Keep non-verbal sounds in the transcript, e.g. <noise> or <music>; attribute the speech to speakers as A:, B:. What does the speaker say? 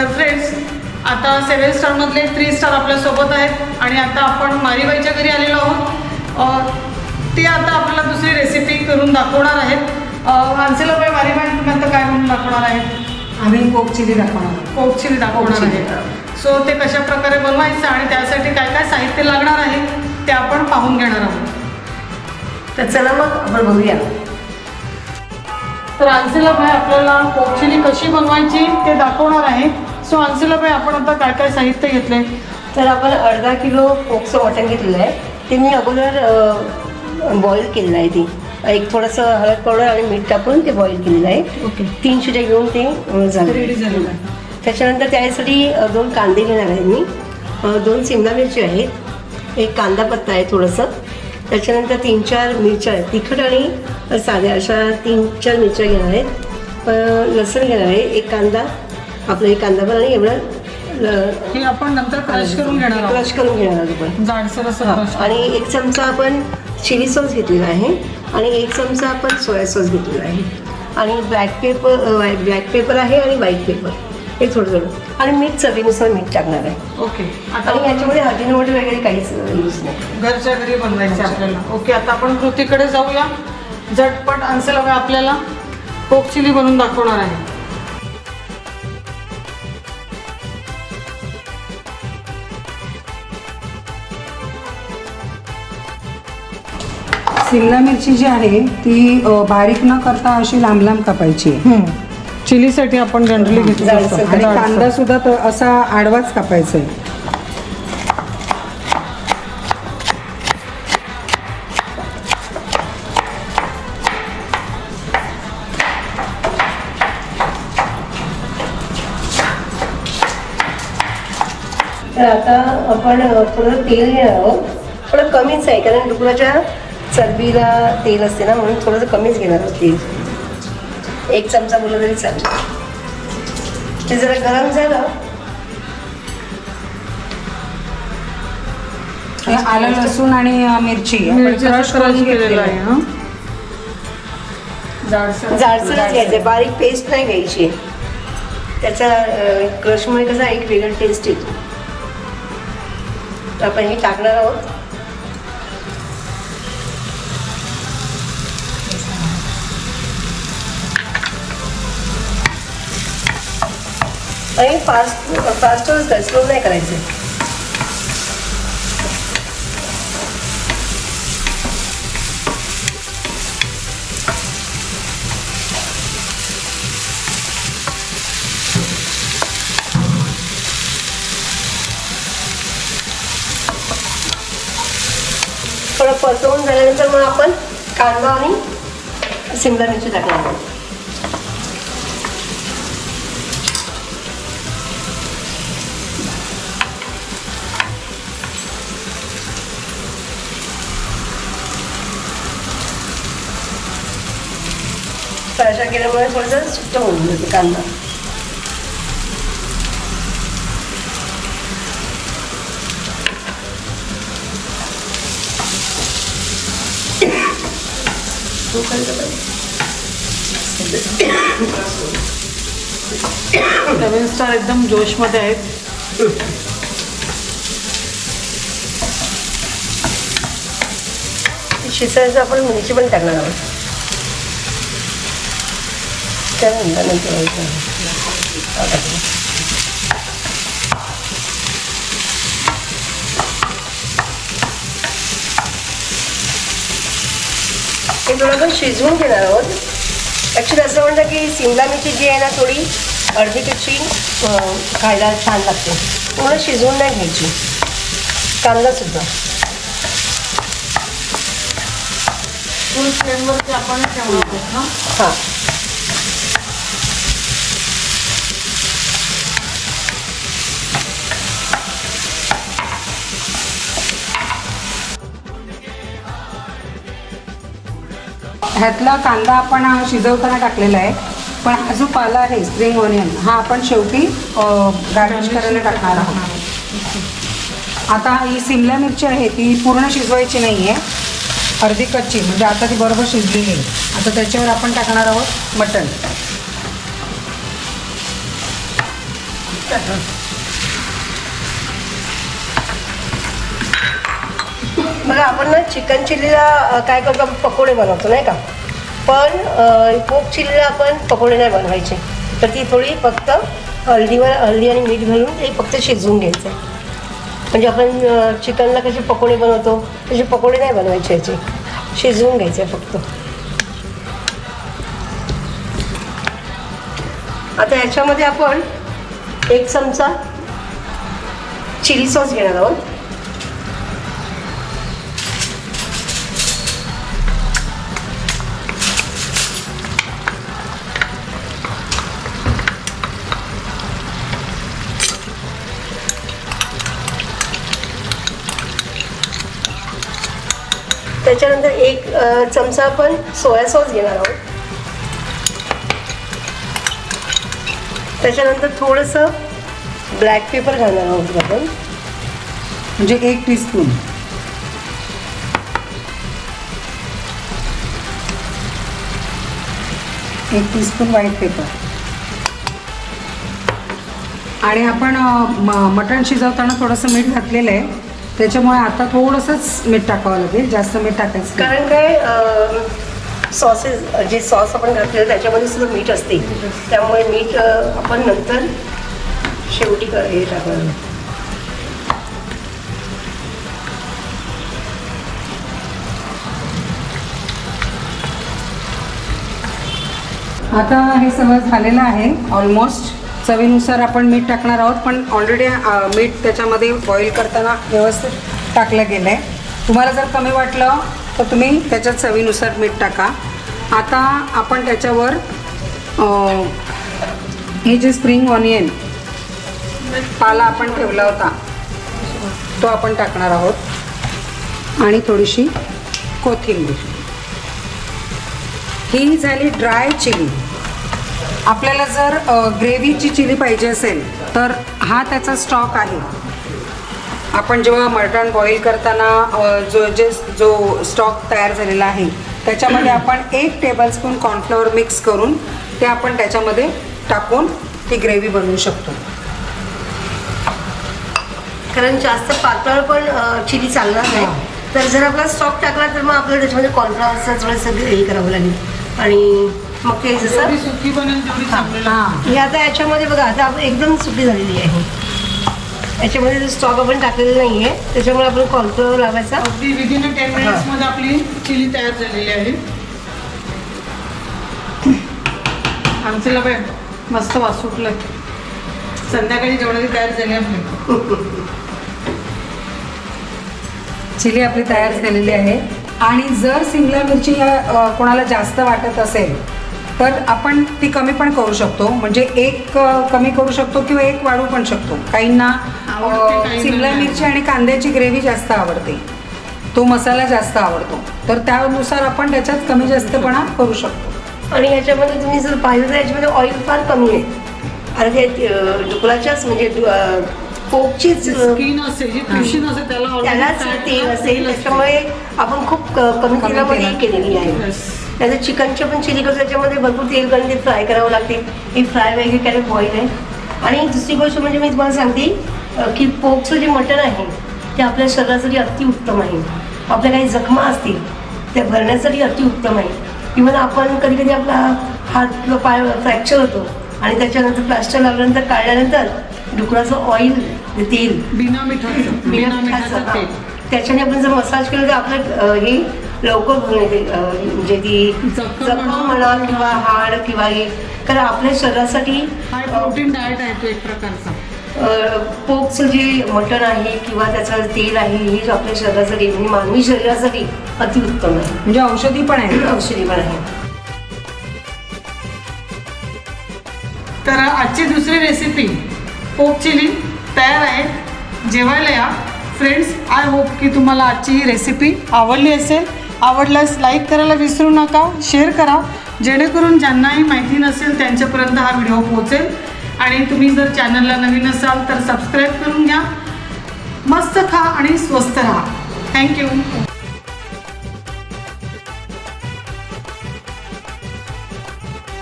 A: तर फ्रेंड्स आता सेवन स्टारमधले three star आपल्यासोबत आहेत आणि आता आपण मारीबाईच्या घरी आलेलो आहोत. ते आता आपल्याला दुसरी रेसिपी करून दाखवणार आहेत. आन्सेलाबाई मारीबाई तुम्ही आता काय म्हणून दाखवणार आहेत?
B: आम्ही कोक चिली दाखवणार
A: कोक चिली दाखवणार. आहे सो ते कशा प्रकारे बनवायचं आणि त्यासाठी काय काय साहित्य लागणार आहे ते आपण पाहून घेणार आहोत.
B: तर चला मग आपण बघूया.
A: तर अन्सिलाबाई आपल्याला कोक चिली कशी बनवायची ते दाखवणार आहे. सो अन्सिलाबाई आपण आता काय काय साहित्य घेतले?
B: तर आपण अर्धा किलो कोकचं वाटण घेतलेलं आहे. ते मी अगोदर बॉईल केलेलं आहे ते. एक थोडंसं हळद पावडर आणि मीठ टाकून ते बॉईल केलेलं आहे.
A: ओके
B: तीन शिट्या घेऊन ते झालं.
A: रेडी झालेलं आहे
B: त्याच्यानंतर त्यासाठी दोन कांदे घेणार आहे मी. दोन सिमला मिरची आहेत. एक कांदा पत्ता आहे थोडंसं. त्याच्यानंतर तीन चार मिरच्या आहेत. तिखट आणि साध्या अशा तीन चार मिरच्या घेणार आहेत. लसूण घेणार आहे. एक कांदा. आपला एक कांदा पण आणि एवढं ल-
A: हे आपण नंतर क्रश करून घेणार आहोत.
B: क्रश करून घेणार आहोत आपण.
A: जाडसर असं
B: हा. आणि एक चमचा आपण चिली सॉस घेतलेला आहे आणि एक चमचा आपण सोया सॉस घेतलेला आहे. आणि ब्लॅक पेपर ब्लॅक पेपर आहे आणि व्हाईट पेपर हे थोडं थोडं. आणि मीठ चवीनुसार मीठ टाकणार आहे.
A: ओके. आता
B: आणि याच्यामध्ये हळदीनवड वगैरे काहीच यूज नाही.
A: घरच्या घरी बनवायचे आपल्याला. ओके आता आपण कृतीकडे जाऊया. झटपट अन्सिलाबाई आपल्याला. कोक चिली बनवून दाखवणार आहे.
C: सिमला मिरची जी आहे ती अ, बारीक न करता अशी लांब लांब कापायची
A: चिलीसाठी आपण जनरली घेतो
B: जाडसर.
A: तसं.
C: आणि. कांदा सुद्धा तो असा आडवाच कापायचा आहे
B: तर आता आपण अ, थोडं तेल घेणार आहोत थोडं कमीच आहे कारण डुकराच्या चरबीला तेल असते ना म्हणून थोडंसं कमीच घेणार तेल. एक चमचा बोललं तरी चालेल. ते जरा गरम झालं.
C: आलं लसूण आणि मिरची.
A: क्रश
C: करून घेतलेलं
A: आहे
B: जाडसरच घ्यायचं बारीक पेस्ट नाही घ्यायची. त्याचा क्रशमुळे कसा एक वेगळं टेस्ट येतो. आपण हे टाकणार आहोत. आणि फास्ट फास्टच स्लो नाही करायचं. थोडं परतवून झाल्यानंतर मग आपण कांदा आणि सिमला मिरची टाकणार आहोत. अशा केल्यामुळे थोडंसं सुट्ट होऊन जाते कांदा
A: सेवन स्टार एकदम जोशमध्ये आहेत.
B: शिजायचं आपण मिरची पण टाकणार आहोत. व्हायचं. हे थोडं आपण शिजवून घेणार आहोत. ॲक्च्युली असं म्हणतं की सिमला मिरची जी आहे ना थोडी अर्धी कच्ची खायला छान लागते. पूर्ण शिजवून नाही घ्यायची. कांदासुद्धा
A: फुल फ्लेमवरती आपण ठेवणार आहोत ना
B: हां.
C: ह्यातला कांदा आपण शिजवताना टाकलेला आहे. पण हा जो पाला आहे स्प्रिंग ऑनियन हा आपण शेवटी गार्निश करायला टाकणार आहोत. आता ही सिमला मिरची आहे ती पूर्ण शिजवायची नाही आहे अर्धी कच्ची म्हणजे आता ती बरोबर शिजलेली आहे आता त्याच्यावर आपण टाकणार आहोत मटण.
B: बघा आपण ना चिकन चिल्लीला काय करतो आपण? पकोडे बनवतो नाही का? पण पोक चिल्लीला आपण पकोडे नाही बनवायचे. तर ती थोडी फक्त हळदीवर हळदी आणि मीठ घालून ते फक्त शिजवून घ्यायचं. आहे म्हणजे आपण चिकनला कसे पकोडे बनवतो तसे पकोडे नाही बनवायचे याचे. शिजवून घ्यायचे फक्त. आता याच्यामध्ये आपण एक चमचा चिली सॉस घेणार आहोत. त्याच्यानंतर एक चमचा आपण सोया सॉस घेणार आहोत. त्याच्यानंतर थोडंसं ब्लॅक पेपर घालणार आहोत आपण.
C: म्हणजे एक टीस्पून एक टीस्पून व्हाईट पेपर आणि आपण मटण शिजवताना थोडंसं मीठ घातलेलं आहे. त्याच्यामुळे आता थोडंसंच मीठ टाकावं लागेल जास्त मीठ टाकायचं नाही.
B: कारण काय सॉसेस जे सॉस आपण घातलेलं त्याच्यामध्ये सुद्धा मीठ असते. त्यामुळे मीठ अ, आपण नंतर शेवटी क- हे टाकणार
C: आता हे सगळं झालेलं आहे ऑलमोस्ट चवीनुसार आपण मीठ टाकणार आहोत पण ऑलरेडी मीठ त्याच्यामध्ये बॉईल करताना व्यवस्थित टाकलं गेलं आहे तुम्हाला जर कमी वाटलं तर तुम्ही त्याच्यात चवीनुसार मीठ टाका. आता आपण त्याच्यावर हे जे स्प्रिंग ऑनियन पाला आपण ठेवला होता तो आपण टाकणार आहोत. आणि थोडीशी कोथिंबीर. ही झाली ड्राय चिली आपल्याला जर ग्रेव्हीची चिली पाहिजे असेल तर हा त्याचा स्टॉक आहे. आपण जेव्हा मटण बॉईल करताना जो जे जो स्टॉक तयार झालेला आहे त्याच्यामध्ये आपण एक टेबलस्पून कॉर्नफ्लॉवर मिक्स करून ते आपण त्याच्यामध्ये टाकून ती ग्रेव्ही बनवू शकतो.
B: कारण जास्त पातळ पण चिली चालणार नाही. तर जर आपला स्टॉक टाकला तर मग आपल्याला त्याच्यामध्ये कॉर्नफ्लॉवरचं थोडंसं हे करावं लागेल. आणि मग ते जसं
A: सुकी बनेल तेवढी चांगली.
C: हां.
B: आता याच्यामध्ये बघा आता आपण एकदम सुटी झालेली आहे. याच्यामध्ये जो स्टॉक आपण टाकलेला नाही आहे त्याच्यामुळे आपण कॉर्नफ्लॉवर लावायचा.
A: अगदी विदिन टेन मिनिट्समध्ये आपली चिली तयार झालेली आहे. आमच्याला बाय मस्त वास सुटलं संध्याकाळी जेवणाची तयार झाली आपली.
C: चिली आपली तयार झालेली आहे. आणि जर सिमला मिरची अ, कोणाला जास्त वाटत असेल तर आपण ती कमी पण करू शकतो म्हणजे एक कमी करू शकतो किंवा एक वाढवू पण शकतो काहींना सिमला. मिरची आणि कांद्याची ग्रेव्ही जास्त आवडते तो मसाला जास्त आवडतो तर त्यानुसार आपण त्याच्यात कमी जास्तपणा करू शकतो
B: आणि याच्यामध्ये तुम्ही जर पाहिलं तर याच्यामध्ये ऑइल फार कमी आहे आणि ते अं, डुकराच्याच म्हणजे पोकचीच
A: स्किन असेल जी पिशी असेल त्याला
B: त्यालाच तेल असेल
A: असतं.
B: त्याच्यामुळे आपण खूप कमी तेलामध्ये. केलेली आहे. त्याचं चिकनच्या पण चिली करतो त्याच्यामध्ये भरपूर तेल कारण ते फ्राय करावं लागते. ही फ्राय वगैरे कारण बॉईल आहे. आणि दुसरी गोष्ट म्हणजे मी तुम्हाला सांगते की पोकचं जे मटण आहे ते आपल्या शरीरासाठी अतिउत्तम आहे. आपल्या काही जखमा असतील त्या भरण्यासाठी अतिउत्तम आहे. इव्हन आपण कधी कधी आपला हात किंवा पाय फ्रॅक्चर होतो आणि त्याच्यानंतर प्लास्टर लावल्यानंतर काढल्यानंतर डुकराचं ऑइल तेल
A: बिना मिठाचं बिना मिठाचं
B: त्याच्याने आपण जर मसाज केलं तर आपलं हे लवकर भरून येते अं, म्हणजे ती
A: जखम म्हणा
B: किंवा हाड किंवा हे. कारण आपल्या शरीरासाठी
A: हाय प्रोटीन डाएट आहे तो एक प्रकारचा.
B: पोकचं जे मटण आहे किंवा त्याचं तेल आहे हे आपल्या शरीरासाठी म्हणजे मानवी शरीरासाठी अतिउत्तम आहे.
C: म्हणजे औषधी पण आहे. <clears throat>
B: औषधी पण आहे.
A: तर आजची दुसरी रेसिपी पोक चिली तयार आहे. जेवायला या. फ्रेंड्स आय होप की तुम्हाला आजची ही रेसिपी आवडली असेल. आवडल्यास लाईक करायला विसरू नका शेअर करा. जेणेकरून ज्यांनाही माहिती नसेल त्यांच्यापर्यंत हा व्हिडिओ पोहोचेल. आणि तुम्ही जर चॅनलला नवीन असाल तर सबस्क्राईब करून घ्या. मस्त खा आणि स्वस्त राहा. थँक्यू